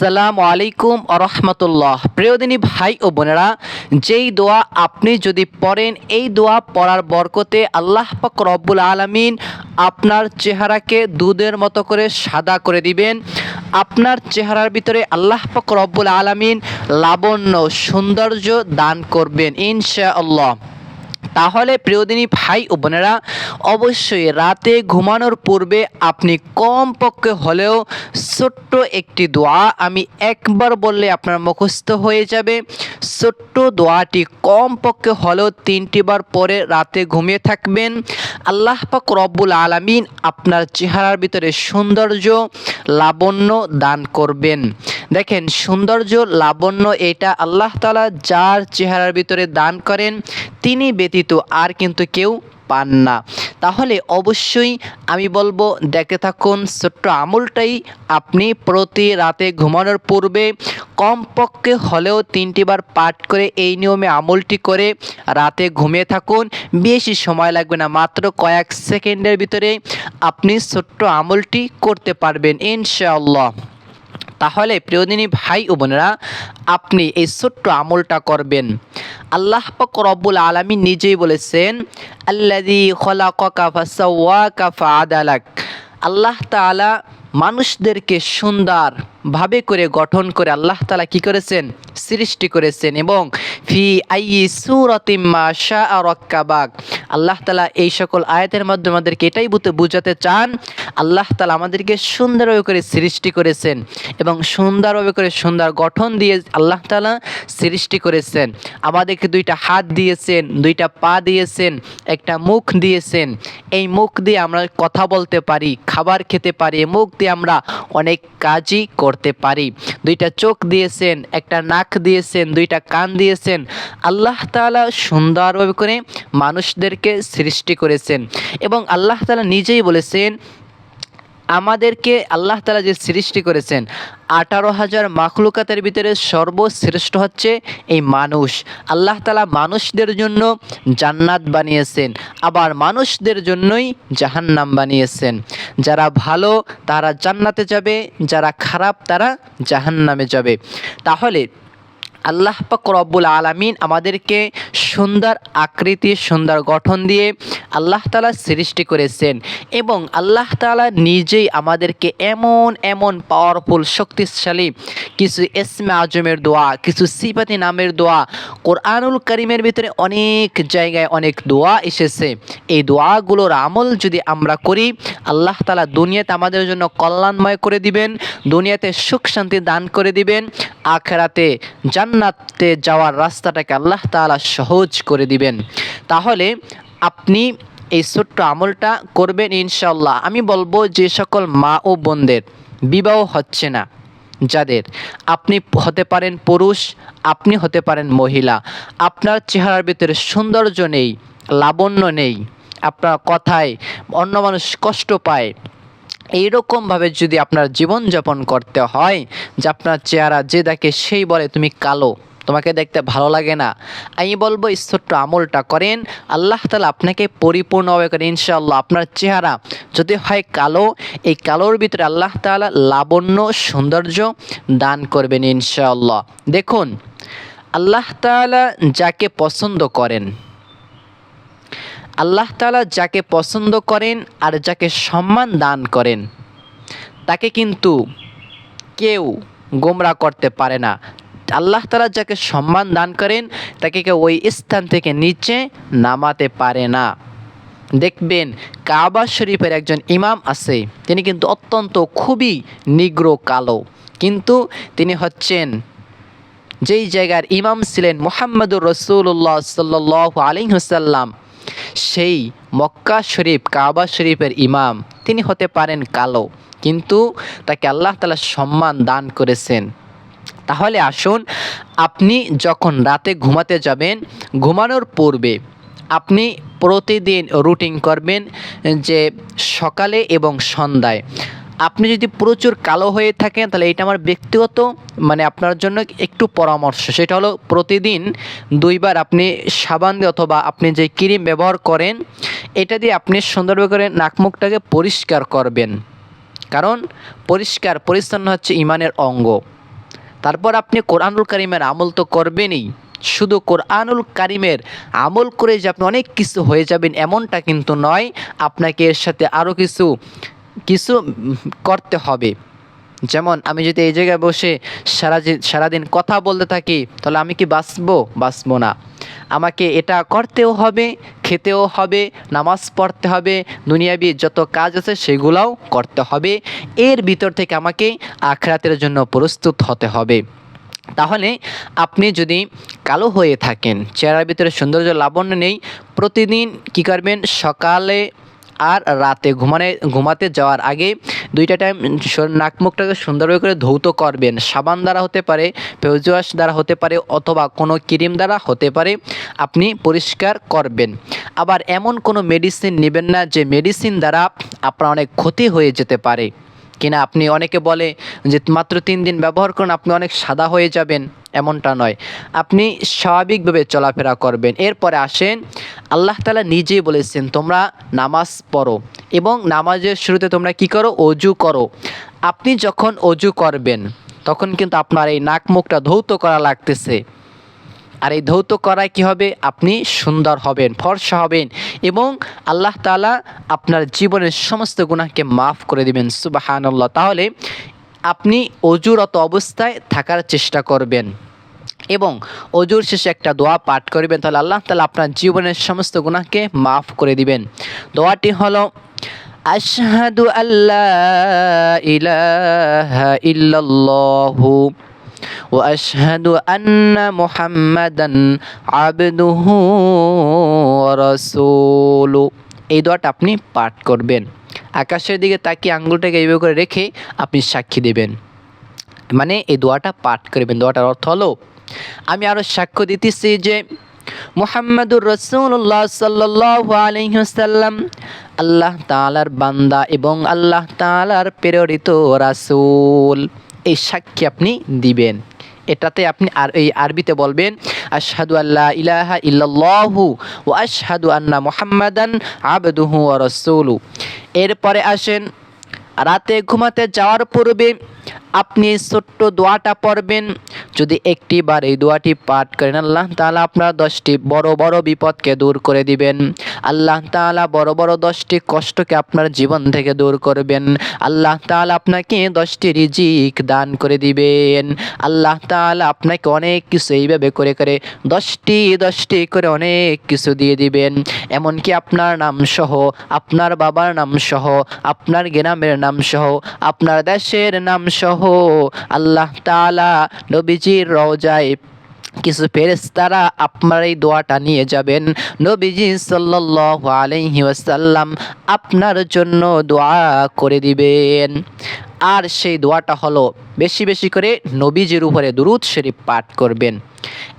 আসসালামু আলাইকুম আরহামতুল্লাহ প্রিয়দিনী ভাই ও বোনেরা, যেই দোয়া আপনি যদি পড়েন, এই দোয়া পড়ার বরকতে আল্লাহ পাক রব্বুল আলামিন আপনার চেহারাকে দুধের মতো করে সাদা করে দিবেন। আপনার চেহারার ভিতরে আল্লাহ পাক রব্বুল আলামিন লাবণ্য সৌন্দর্য দান করবেন, ইনশাআল্লাহ। তাহলে প্রিয়দিনী ভাই ও বোনেরা, অবশ্যই রাতে ঘুমানোর পূর্বে আপনি কমপক্ষে হলেও ছোট্ট একটি দোয়া আমি একবার বললে আপনার মুখস্থ হয়ে যাবে। ছোট্ট দোয়াটি কমপক্ষে হলেও তিনটি বার পরে রাতে ঘুমিয়ে থাকবেন। আল্লাহ পাক রব্বুল আলামিন আপনার চেহারার ভিতরে সৌন্দর্য, লাবণ্য দান করবেন। দেখেন, সৌন্দর্য, লাবণ্য, এটা আল্লাহ তালা যার চেহারার ভিতরে দান করেন তিনি ব্যতীত আর কিন্তু কেউ পান না। তাহলে অবশ্যই আমি বলব দেখে থাকুন ছোট্ট আমলটাই। আপনি প্রতি রাতে ঘুমানোর পূর্বে কমপক্ষে হলেও তিনটি বার পাঠ করে এই নিয়মে আমলটি করে রাতে ঘুমিয়ে থাকুন। বেশি সময় লাগবে না, মাত্র কয়েক সেকেন্ডের ভিতরে আপনি ছোট্ট আমলটি করতে পারবেন, ইনশাআল্লাহ। তাহলে প্রিয়দিনী ভাই ও বোনেরা, আপনি এই ছোট্ট আমলটা করবেন। আল্লাহ পাক রব্বুল আলমী নিজেই বলেছেন আল্লাদি খলাকা ফাসাওয়াকা ফাআদালাক। আল্লাহ তাআলা মানুষদেরকে সুন্দর ভাবে করে গঠন করে আল্লাহ তাআলা কি করেছেন? সৃষ্টি করেছেন এবং ফি আই সুরতিম্মা শাহ রক্কাবাক আল্লাহ তালা এই সকল আয়াতের মাধ্যমে আমাদেরকে এটাই বুঝতে চান, আল্লাহ তালা আমাদেরকে সুন্দরভাবে করে সৃষ্টি করেছেন এবং সুন্দরভাবে করে সুন্দর গঠন দিয়ে আল্লাহ তালা সৃষ্টি করেছেন। আমাদেরকে দুইটা হাত দিয়েছেন, দুইটা পা দিয়েছেন, একটা মুখ দিয়েছেন। এই মুখ দিয়ে আমরা কথা বলতে পারি, খাবার খেতে পারি মুখ দিয়ে আমরা অনেক কাজই করতে পারি। দুইটা চোখ দিয়েছেন, একটা নাক দিয়েছেন, দুইটা কান দিয়েছেন। আল্লাহ তালা সুন্দরভাবে করে মানুষদেরকে সৃষ্টি করেছেন। এবং আল্লাহ তালা নিজেই বলেছেন, আমাদেরকে আল্লাহ তালা যে সৃষ্টি করেছেন, আঠারো হাজার মাখলুকাতের ভিতরে সর্বশ্রেষ্ঠ হচ্ছে এই মানুষ। আল্লাহ তালা মানুষদের জন্য জান্নাত বানিয়েছেন, আবার মানুষদের জন্যই জাহান্নাম বানিয়েছেন। যারা ভালো, তারা জান্নাতে যাবে, যারা খারাপ, তারা জাহান্নামে যাবে। তাহলে আল্লাহ পাক রব্বুল আলামিন আমাদেরকে সুন্দর আকৃতি, সুন্দর গঠন দিয়ে আল্লাহ তালা সৃষ্টি করেছেন এবং আল্লাহ তালা নিজেই আমাদেরকে এমন এমন পাওয়ারফুল শক্তিশালী কিছু এসমে আজমের দোয়া, কিছু সিপাতি নামের দোয়া, কোরআনুল করিমের ভিতরে অনেক জায়গায় অনেক দোয়া এসেছে। এই দোয়াগুলোর আমল যদি আমরা করি, আল্লাহ তালা দুনিয়াতে আমাদের জন্য কল্যাণময় করে দিবেন, দুনিয়াতে সুখ শান্তি দান করে দিবেন, আখেরাতে জান্নাতে যাওয়ার রাস্তাটাকে আল্লাহ তাআলা সহজ করে দিবেন। তাহলে আপনি এই ছোট্ট আমলটা করবেন ইনশাল্লাহ আমি বলব যে সকল মা ও বোনদের, বিবাহ হচ্ছে না। যাদের আপনি হতে পারেন পুরুষ, আপনি হতে পারেন মহিলা। আপনার চেহারার ভিতরে সৌন্দর্য নেই, লাবণ্য নেই। আপনার কথায় অন্য মানুষ কষ্ট পায়। এইরকমভাবে যদি আপনার জীবনযাপন করতে হয়, যে আপনার চেহারা যে দেখে সেই বলে, তুমি কালো, তোমাকে দেখতে ভালো লাগে না। আমি বলব ছোট্ট আমলটা করেন, আল্লাহ তালা আপনাকে পরিপূর্ণভাবে করেন, ইনশাআল্লাহ। আপনার চেহারা যদি হয় কালো, এই কালোর ভিতরে আল্লাহ তালা লাবণ্য, সৌন্দর্য দান করবেন, ইনশাআল্লাহ। দেখুন, আল্লাহ তালা যাকে পছন্দ করেন আল্লাহ তালা যাকে পছন্দ করেন আর যাকে সম্মান দান করেন, তাকে কিন্তু কেউ গোমরা করতে পারে না। আল্লাহ তালা যাকে সম্মান দান করেন, তাকে কেউ ওই স্থান থেকে নিচে নামাতে পারে না। দেখবেন কাবা শরীফের একজন ইমাম আছে, তিনি কিন্তু অত্যন্ত খুবই নিগ্র কালো। কিন্তু তিনি হচ্ছেন যেই জায়গার ইমাম ছিলেন মোহাম্মদুর রসুল্লাহ সাল্লাহ আলিহাসাল্লাম সেই মক্কা শরীফ, কাবা শরীফের ইমাম, তিনি হতে পারেন কালো, কিন্তু তাকে আল্লাহ তালা সম্মান দান করেছেন। তাহলে আসুন, আপনি যখন রাতে ঘুমাতে যাবেন, ঘুমানোর পূর্বে আপনি প্রতিদিন রুটিন করবেন যে সকালে এবং সন্ধ্যায়। আপনি যদি প্রচুর কালো হয়ে থাকেন, তাহলে এটা আমার ব্যক্তিগত মানে আপনার জন্য একটু পরামর্শ। সেটা হলো প্রতিদিন দুইবার আপনি সাবান দিয়ে অথবা আপনি যে ক্রিম ব্যবহার করেন, এটা দিয়ে আপনি সুন্দরভাবে করে নাকমুখটাকে পরিষ্কার করবেন। কারণ পরিষ্কার, পরিচ্ছন্ন হচ্ছে ইমানের অঙ্গ। তারপর আপনি কোরআনুল কারিমের আমল তো করবেনই। শুধু কোরআনুল কারিমের আমল করে যে আপনি অনেক কিছু হয়ে যাবেন, এমনটা কিন্তু নয়। আপনাকে এর সাথে আরও কিছু কিছু করতে হবে। যেমন আমি যদি এই জায়গায় বসে সারা সারাদিন কথা বলতে থাকি, তাহলে আমি কি বাঁচবো? বাঁচবো না। আমাকে এটা করতেও হবে, খেতেও হবে, নামাজ পড়তে হবে, দুনিয়াবি যত কাজ আছে সেগুলোও করতে হবে। এর ভিতর থেকে আমাকে আখরাতের জন্য প্রস্তুত হতে হবে। তাহলে আপনি যদি কালো হয়ে থাকেন, চেহারার ভিতরে সৌন্দর্য লাবণ্য নেই, প্রতিদিন কী করবেন? সকালে আর রাতে ঘুমানে ঘুমাতে যাওয়ার আগে দুইটা টাইম নাক মুখটাকে সুন্দরভাবে করে ধৌত করবেন। সাবান দ্বারা হতে পারে ফেউজ ওয়াশ দ্বারা হতে পারে, অথবা কোনো ক্রিম দ্বারা হতে পারে, আপনি পরিষ্কার করবেন। আবার এমন কোনো মেডিসিন নেবেন না যে মেডিসিন দ্বারা আপনার অনেক ক্ষতি হয়ে যেতে পারে। কিনা আপনি অনেকে বলে যে মাত্র তিন দিন ব্যবহার করুন, আপনি অনেক সাদা হয়ে যাবেন, এমনটা নয়। আপনি স্বাভাবিকভাবে চলাফেরা করবেন। এরপরে আসেন, আল্লাহ তালা নিজেই বলেছেন, তোমরা নামাজ পড়ো এবং নামাজের শুরুতে তোমরা কি করো? অজু করো। আপনি যখন অজু করবেন, তখন কিন্তু আপনার এই নাক মুখটা ধৌত করা লাগতেছে। আর এই ধৌত করায় কি হবে? আপনি সুন্দর হবেন, ফর্সা হবেন এবং আল্লাহ তালা আপনার জীবনের সমস্ত গুণাকে মাফ করে দিবেন, সুবাহানাল্লাহ। তাহলে আপনি অজুরত অবস্থায় থাকার চেষ্টা করবেন এবং অজুর শেষে একটা দোয়া পাঠ করবেন, তাহলে আল্লাহ তালা আপনার জীবনের সমস্ত গুণাকে মাফ করে দিবেন। দোয়াটি হলো, আশহাদু আল্লাহ ইলাহা ইল্লাল্লাহু واشهد ان محمدا عبده ورسوله এই দোয়াটা আপনি পাঠ করবেন আকাশের দিকে তাকিয়ে আঙ্গুলটাকে এইভাবে করে রেখে আপনি সাক্ষী দেবেন মানে এই দোয়াটা পাঠ করবেন দোয়াটার অর্থ হলো আমি আরও সাক্ষ্য দিতেছি যে মুহাম্মাদুর রসুল্লাহ সাল্লাহ আলহিহাসাল্লাম আল্লাহ তালার বান্দা এবং আল্লাহ তালার প্রেরিত রাসূল এই সাক্ষী আপনি দিবেন। এটাতে আপনি আর এই আরবিতে বলবেন, আশহাদু আল্লাহ ইলাহা ইল্লাল্লাহু ও আশহাদু আন্না মুহাম্মাদান আবদুহু রাসূলু। এরপরে আসেন, রাতে ঘুমাতে যাওয়ার পূর্বে আপনি ছোট্ট দোয়াটা পড়বেন। যদি একটি বার এই দোয়াটি পাঠ করেন, আল্লাহ তাআলা আপনার দশটি বড় বড় বিপদকে দূর করে দিবেন। আল্লাহ তাআলা বড় বড় দশটি কষ্টকে আপনার জীবন থেকে দূর করবেন। আল্লাহ তাআলা আপনাকে দশটি রিজিক দান করে দিবেন। আল্লাহ তাআলা আপনাকে অনেক কিছু এইভাবে করে করে দশটি দশটি করে অনেক কিছু দিয়ে দিবেন। এমনকি আপনার নাম সহ, আপনার বাবার নাম সহ, আপনার গ্রামের নাম সহ, আপনার দেশের নাম সহ আল্লাহ তাআলা নবীজির রওজায় কিছু ফেরেশতারা আপনার এই দোয়াটা নিয়ে যাবেন। নবীজি সাল্লাল্লাহু আলাইহি ওয়াসাল্লাম আপনার জন্য দোয়া করে দিবেন। আর সেই দোয়াটা হলো বেশি বেশি করে নবীজির উপরে দুরুদ শরীফ পাঠ করবেন।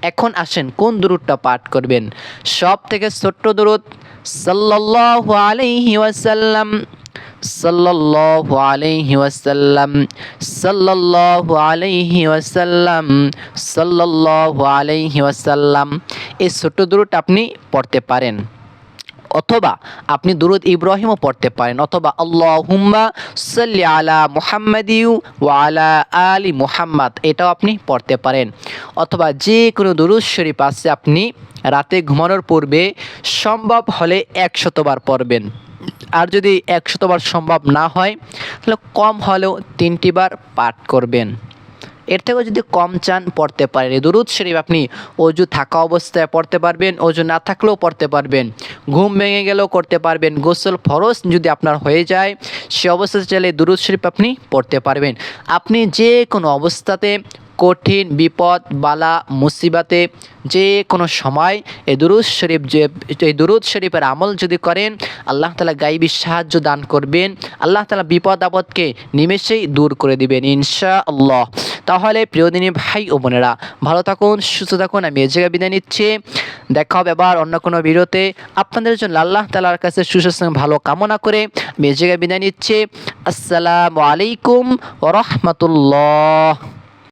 এখন আসেন কোন দুরুদটা পাঠ করবেন? সব থেকে ছোট্ট দুরুদ সাল্লাল্লাহু আলাইহি ওয়াসাল্লাম সাল্লাল্লাহু আলাইহি ওয়াসাল্লাম, সাল্লাল্লাহু আলাইহি ওয়াসাল্লাম, সাল্লাল্লাহু আলাইহি ওয়াসাল্লাম, এই ছোট্ট দুরুদটা আপনি পড়তে পারেন। অথবা আপনি দুরুদ ইব্রাহিমও পড়তে পারেন। অথবা আল্লাহুম্মা সাল্লি আলা মুহাম্মাদিউ ওয়া আলা আলি মুহাম্মাদ, এটাও আপনি পড়তে পারেন। অথবা যে কোনো দুরুদ শরীফ আছে, আপনি রাতে ঘুমানোর পূর্বে সম্ভব হলে একশতবার পড়বেন। আর যদি একশতবার সম্ভব না হয়, তাহলে কম হলেও তিনটি বার পাঠ করবেন। এর থেকেও যদি কম চান, পড়তে পারেন। দুরুদ শরীফ আপনি অজু থাকা অবস্থায় পড়তে পারবেন, অজু না থাকলেও পড়তে পারবেন। ঘুম ভেঙে গেলেও করতে পারবেন। গোসল ফরজ যদি আপনার হয়ে যায়, সে অবস্থাতে চাইলে দুরুদ শরীফ আপনি পড়তে পারবেন। আপনি যে কোনো অবস্থাতে কঠিন বিপদ, বালা, মুসিবাতে যে কোনো সময় এই দুরুদ শরীফ যে এই দুরুদ শরীফের আমল যদি করেন, আল্লাহ তালা গাইবি সাহায্য দান করবেন। আল্লাহ তালা বিপদ আপদকে নিমেষেই দূর করে দিবেন ইনশা আল্লাহ তাহলে প্রিয়দিনী ভাই ও বোনেরা, ভালো থাকুন, সুস্থ থাকুন, আমি এ জায়গায় বিদায় নিচ্ছি। দেখা হবে আবার অন্য কোনো ভিডিওতে। আপনাদের জন্য আল্লাহ তালার কাছে সুস্বাস্থ্য ভালো কামনা করে আমি এ জায়গায় বিদায় নিচ্ছি। আসসালামু আলাইকুম রহমতুল্লাহ।